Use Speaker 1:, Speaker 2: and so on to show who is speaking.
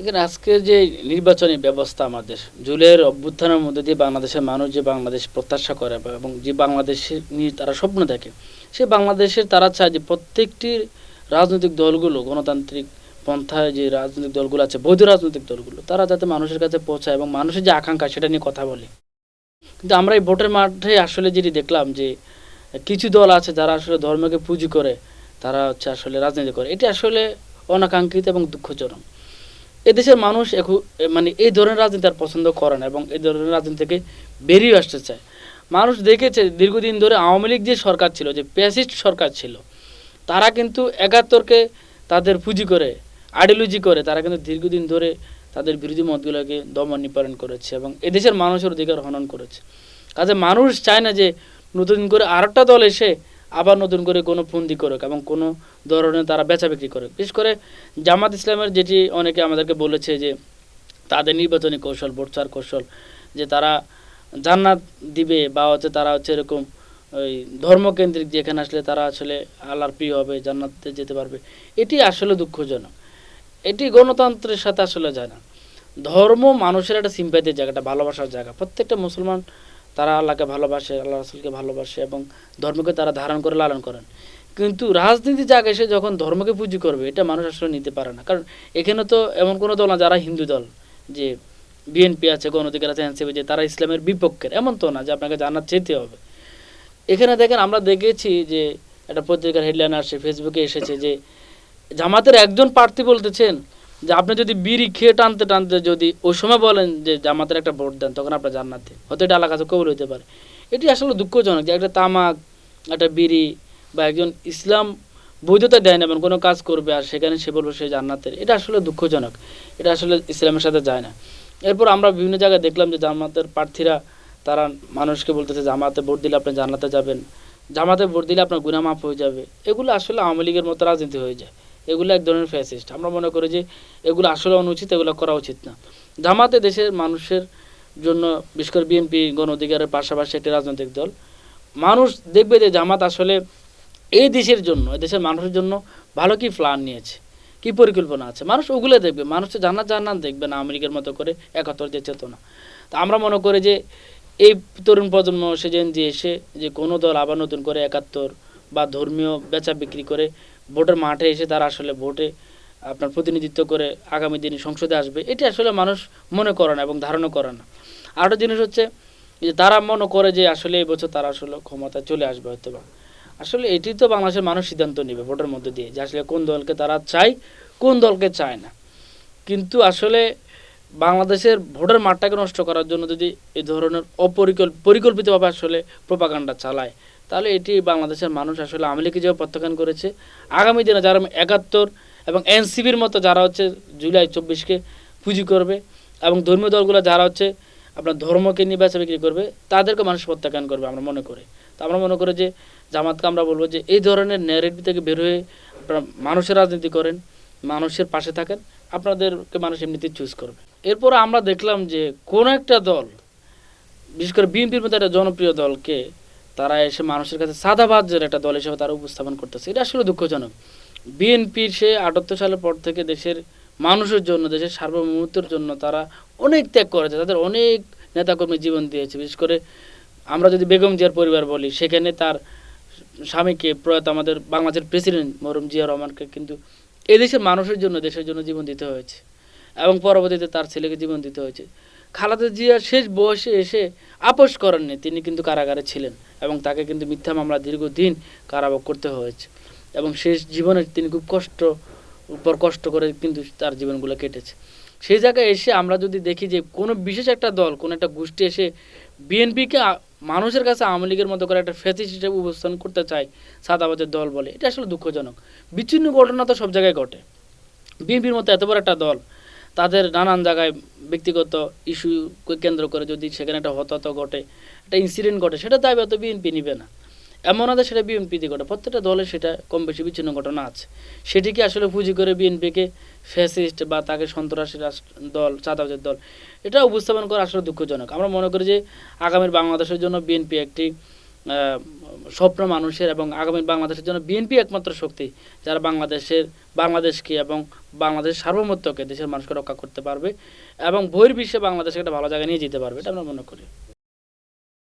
Speaker 1: দেখেন আজকে যে নির্বাচনী ব্যবস্থা আমাদের, জুলের অভ্যুত্থানের মধ্যে দিয়ে বাংলাদেশের মানুষ যে বাংলাদেশ প্রত্যাশা করে এবং যে বাংলাদেশের নিয়ে তারা স্বপ্ন দেখে, সে বাংলাদেশের তারা চায় যে প্রত্যেকটি রাজনৈতিক দলগুলো, গণতান্ত্রিক পন্থায় যে রাজনৈতিক দলগুলো আছে, বৈধ রাজনৈতিক দলগুলো, তারা যাতে মানুষের কাছে পৌঁছায় এবং মানুষের যে আকাঙ্ক্ষা সেটা নিয়ে কথা বলে। কিন্তু আমরা এই ভোটের মাঠে আসলে যেটি দেখলাম যে কিছু দল আছে যারা আসলে ধর্মকে পুঁজি করে, তারা হচ্ছে আসলে রাজনীতি করে। এটি আসলে অনাকাঙ্ক্ষিত এবং দুঃখজনক। এদেশের মানুষ এখন মানে এই ধরনের রাজনীতি আর পছন্দ করে না এবং এই ধরনের রাজনীতি থেকে বেরিয়ে আসতে চায়। মানুষ দেখেছে দীর্ঘদিন ধরে আওয়ামী লীগ যে সরকার ছিল, যে প্যাসিস্ট সরকার ছিল, তারা কিন্তু একাত্তরকে তাদের পুঁজি করে আইডিওলজি করে, তারা কিন্তু দীর্ঘদিন ধরে তাদের বিরোধী মতগুলোকে দমন নিপারণ করেছে এবং এদেশের মানুষের অধিকার হনন করেছে। কাজে মানুষ চায় না যে নতুন করে আরেকটা দল এসে আবার নতুন করে কোনো ফন্দি করুক এবং কোনো ধরনের তারা বেচা বিক্রি করে বিশেষ করে জামাত ইসলামের যেটি অনেকে আমাদেরকে বলেছে যে, তাদের নির্বাচনী কৌশল ভোটচার কৌশল, যে তারা জান্নাত দিবে বা হচ্ছে তারা হচ্ছে এরকম ওই ধর্মকেন্দ্রিক যেখানে আসলে তারা আসলে আল্লাহর প্রিয় হবে, জান্নাতে যেতে পারবে, এটি আসলে দুঃখজনক। এটি গণতন্ত্রের সাথে আসলে যায় না। ধর্ম মানুষের একটা সিম্পাতির জায়গা একটা ভালোবাসার জায়গা। প্রত্যেকটা মুসলমান তারা আল্লাহকে ভালোবাসে, আল্লাহ রাসুলকে ভালোবাসে এবং ধর্মকে তারা ধারণ করে, লালন করেন। কিন্তু রাজনীতি জায়গায় এসে যখন ধর্মকে পুঁজি করবে, এটা মানুষ আসলে নিতে পারে না। কারণ এখানে তো এমন কোনো দল না যারা হিন্দু দল, যে বিএনপি আছে, গণ আছে, এনসিপি যে তারা ইসলামের বিপক্ষের। এমন তো না যে আপনাকে জানার যেতে হবে। এখানে দেখেন আমরা দেখেছি যে একটা পত্রিকার হেডলাইন আসছে ফেসবুকে এসেছে যে জামাতের একজন প্রার্থী বলতেছেন যে আপনি যদি বিড়ি খেয়ে টানতে টানতে যদি ওই সময় বলেন যে জামাতের একটা ভোট দেন, তখন আপনার জান্নাতে। হয়তো এটা আলাদা কাছে কবুল হতে পারে। এটি আসলে দুঃখজনক যে একটা তামাক, একটা বিড়ি বা একজন ইসলাম বৈধতা দেয় না এমন কোনো কাজ করবে আর সেখানে সে বলবে সে জান্নাতের, এটা আসলে দুঃখজনক। এটা আসলে ইসলামের সাথে যায় না। এরপর আমরা বিভিন্ন জায়গায় দেখলাম যে জামাতের প্রার্থীরা, তারা মানুষকে বলতেছে, জামাতে ভোট দিলে আপনি জান্নাতে যাবেন। জামাতে ভোট দিলে আপনার গুনাহ মাফ হয়ে যাবে। এগুলো আসলে আওয়ামী লীগের মতো রাজনীতি হয়ে যায়। এগুলো এক ধরনের ফ্যাসিস্ট আমরা মনে করি যে এগুলো আসলে অনুচিত, এগুলো করা উচিত না। জামাতে দেশের মানুষের জন্য, বিশেষ করে বিএনপি গণ অধিকারের পাশাপাশি একটি রাজনৈতিক দল, মানুষ দেখবে যে জামাত আসলে এই দেশের জন্য, এই দেশের মানুষের জন্য ভালো কি প্ল্যান নিয়েছে, কি পরিকল্পনা আছে। মানুষ ওগুলো দেখবে, মানুষ তো জান্নাত জান্নাত দেখবে না আমেরিকার মতো করে একাত্তর যে চেতনা তা আমরা মনে করি যে এই তরুণ প্রজন্ম, সে যেন যে এসে যে কোনো দল আবার নতুন করে একাত্তর বা ধর্মীয় বেচা বিক্রি করে ভোটের মাঠে এসে তারা আসলে ভোটে আপনার প্রতিনিধিত্ব করে আগামী দিনে সংসদে আসবে, এটি আসলে মানুষ মনে করে না এবং ধারণা করে না। আরেকটা জিনিস হচ্ছে যে তারা মনে করে যে আসলে এই বছর তারা আসলে ক্ষমতায় চলে আসবে হয়তো বা আসলে এটি তো বাংলাদেশের মানুষ সিদ্ধান্ত নেবে ভোটের মধ্যে দিয়ে, যে আসলে কোন দলকে তারা চায়, কোন দলকে চায় না। কিন্তু আসলে বাংলাদেশের ভোটের মাঠটাকে নষ্ট করার জন্য যদি এই ধরনের অপরিকল্প পরিকল্পিতভাবে আসলে প্রপাগান্ডা চালায় তাহলে এটি বাংলাদেশের মানুষ আসলে আমলিকে যেভাবে প্রত্যাখ্যান করেছে, আগামী দিনে যারা একাত্তর এবং এনসিবির মতো যারা হচ্ছে জুলাই চব্বিশকে পুঁজি করবে এবং ধর্মীয় দলগুলো যারা হচ্ছে আপনার ধর্মকে নিয়ে বেচা বিক্রি করবে, তাদেরকে মানুষ প্রত্যাখ্যান করবে আমরা মনে করি। তো আমরা মনে করি যে জামাতকে আমরা বলব যে এই ধরনের ন্যারেটিভ থেকে বের হয়ে আপনারা মানুষের রাজনীতি করেন, মানুষের পাশে থাকেন, আপনাদেরকে মানুষ এমনিতেই চুজ করবে। এরপর আমরা দেখলাম যে কোন একটা দল, বিশেষ করে বিএনপির মতো একটা জনপ্রিয় দলকে তারা এসে মানুষের কাছে সাদাবাজের একটা দল হিসেবে তারা উপস্থাপন করতেছে। এটা আসলে দুঃখজনক। বিএনপির সে আটাত্তর সালের পর থেকে দেশের মানুষের জন্য, দেশের সার্বভৌমত্বের জন্য তারা অনেক ত্যাগ করেছে। তাদের অনেক নেতাকর্মী জীবন দিয়েছে। বিশেষ করে আমরা যদি বেগম জিয়ার পরিবার বলি, সেখানে তার স্বামীকে প্রয়াত আমাদের বাংলাদেশের প্রেসিডেন্ট মরম জিয়া রহমানকে কিন্তু এদেশের মানুষের জন্য, দেশের জন্য জীবন দিতে হয়েছে। এবং পরবর্তীতে তার ছেলেকে জীবন দিতে হয়েছে। খালাদা জিয়া শেষ বয়সে এসে আপোষ করেননি। তিনি কিন্তু কারাগারে ছিলেন এবং তাকে কিন্তু মিথ্যা মামলা দীর্ঘদিন কারাভোগ করতে হয়েছে এবং শেষ জীবনে তিনি খুব কষ্ট, উপর কষ্ট করে কিন্তু তার জীবনগুলো কেটেছে। সেই জায়গায় এসে আমরা যদি দেখি যে কোনো বিশেষ একটা দল, কোনো একটা গোষ্ঠী এসে বিএনপিকে মানুষের কাছে আওয়ামী লীগের মতো করে একটা ফ্যাসিস হিসেবে উপস্থান করতে চায় সাদাবাজের দল বলে, এটা আসলে দুঃখজনক। বিচ্ছিন্ন ঘটনা তো সব জায়গায় ঘটে। বিএনপির মতো এত বড় একটা দল তাদের নানান জায়গায় ব্যক্তিগত ইস্যুকে কেন্দ্র করে যদি সেখানে একটা হতাহত ঘটে, একটা ইনসিডেন্ট ঘটে, সেটা দাবি হয়তো বিএনপি নিবে না। এমন আছে সেটা বিএনপি দিয়ে ঘটে, প্রত্যেকটা দলে সেটা কম বেশি বিচ্ছিন্ন ঘটনা আছে। সেটিকে আসলে পুঁজি করে বিএনপিকে ফ্যাসিস্ট বা তাকে সন্ত্রাসী দল, চাঁদাবাজের দল, এটা উপস্থাপন করা আসলে দুঃখজনক। আমরা মনে করি যে আগামীর বাংলাদেশের জন্য বিএনপি একটি স্বপ্ন মানুষের এবং আগামী বাংলাদেশের জন্য বিএনপি একমাত্র শক্তি, যারা বাংলাদেশের, বাংলাদেশকে এবং বাংলাদেশের সার্বভৌমত্বকে দেশের মানুষকে রক্ষা করতে পারবে এবং বহির্বিশ্বে বাংলাদেশকে একটা ভালো জায়গায় নিয়ে যেতে পারবে, এটা আমরা মনে করি।